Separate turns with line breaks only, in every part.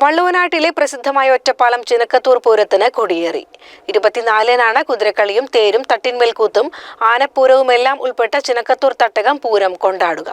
വള്ളുവനാട്ടിലെ പ്രസിദ്ധമായ ഒറ്റപ്പാലം ചിനക്കത്തൂർ പൂരത്തിന് കൊടിയേറി. ഇരുപത്തിനാലിനാണ് കുതിരക്കളിയും തേരും തട്ടിന്മേൽക്കൂത്തും ആനപ്പൂരവുമെല്ലാം ഉൾപ്പെട്ട ചിനക്കത്തൂർ തട്ടകം പൂരം കൊണ്ടാടുക.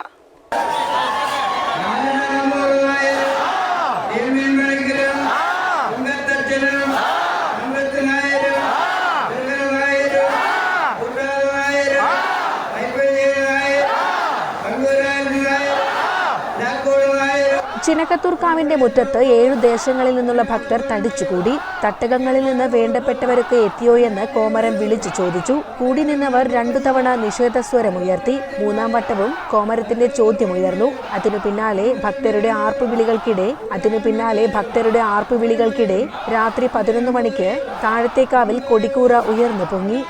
ചിനക്കത്തൂർ കാവിന്റെ മുറ്റത്ത് ഏഴു ദേശങ്ങളിൽ നിന്നുള്ള ഭക്തർ തടിച്ചുകൂടി തട്ടകങ്ങളിൽ നിന്ന് വേണ്ടപ്പെട്ടവരൊക്കെ എത്തിയോ എന്ന് കോമരം വിളിച്ചു ചോദിച്ചു. കൂടി നിന്നവർ രണ്ടു തവണ നിഷേധസ്വരമുയർത്തി മൂന്നാം വട്ടവും കോമരത്തിന്റെ ചോദ്യമുയർന്നു അതിനു പിന്നാലെ ഭക്തരുടെ ആർപ്പുവിളികൾക്കിടെ അതിനു പിന്നാലെ ഭക്തരുടെ ആർപ്പുവിളികൾക്കിടെ രാത്രി പതിനൊന്ന് മണിക്ക് താഴത്തേക്കാവിൽ കൊടിക്കൂറ ഉയർന്നു പൊങ്ങി.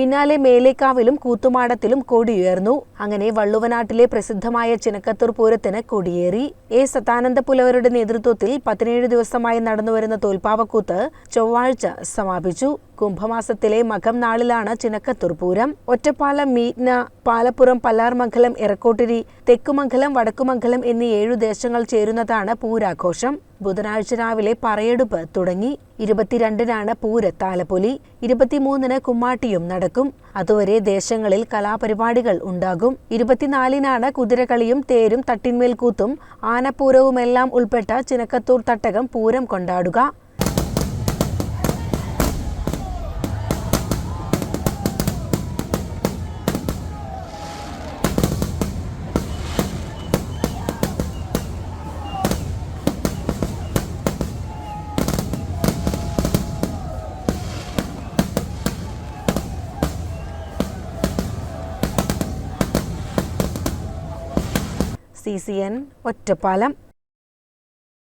പിന്നാലെ മേലേക്കാവിലും കൂത്തുമാടത്തിലും കൊടിയുയർന്നു. അങ്ങനെ വള്ളുവനാട്ടിലെ പ്രസിദ്ധമായ ചിനക്കത്തൂർ പൂരത്തിന് കൊടിയേറി. എ സത്താനന്ദ പുലവരുടെ നേതൃത്വത്തിൽ പതിനേഴ് ദിവസമായി നടന്നുവരുന്ന തോൽപ്പാവക്കൂത്ത് ചൊവ്വാഴ്ച സമാപിച്ചു. കുംഭമാസത്തിലെ മകം നാളിലാണ് ചിനക്കത്തൂർ പൂരം. ഒറ്റപ്പാലം മീറ്റ്ന പാലപ്പുറം പല്ലാർമംഗലം എറക്കോട്ടിരി തെക്കുമംഗലം വടക്കുമംഗലം എന്നീ ഏഴു ദേശങ്ങൾ ചേരുന്നതാണ് പൂരാഘോഷം. ബുധനാഴ്ച രാവിലെ പറയെടുപ്പ് തുടങ്ങി. ഇരുപത്തിരണ്ടിനാണ് പൂരത്താലപ്പൊലി. ഇരുപത്തിമൂന്നിന് കുമ്മാട്ടിയും നടക്കും. അതുവരെ ദേശങ്ങളിൽ കലാപരിപാടികൾ ഉണ്ടാകും. ഇരുപത്തിനാലിനാണ് കുതിരകളിയും തേരും തട്ടിന്മേൽക്കൂത്തും. ആനപ്പൂരവുമെല്ലാം ഉൾപ്പെട്ട ചിനക്കത്തൂർ തട്ടകം Pooram കൊണ്ടാടുക. C C N Ottapalam.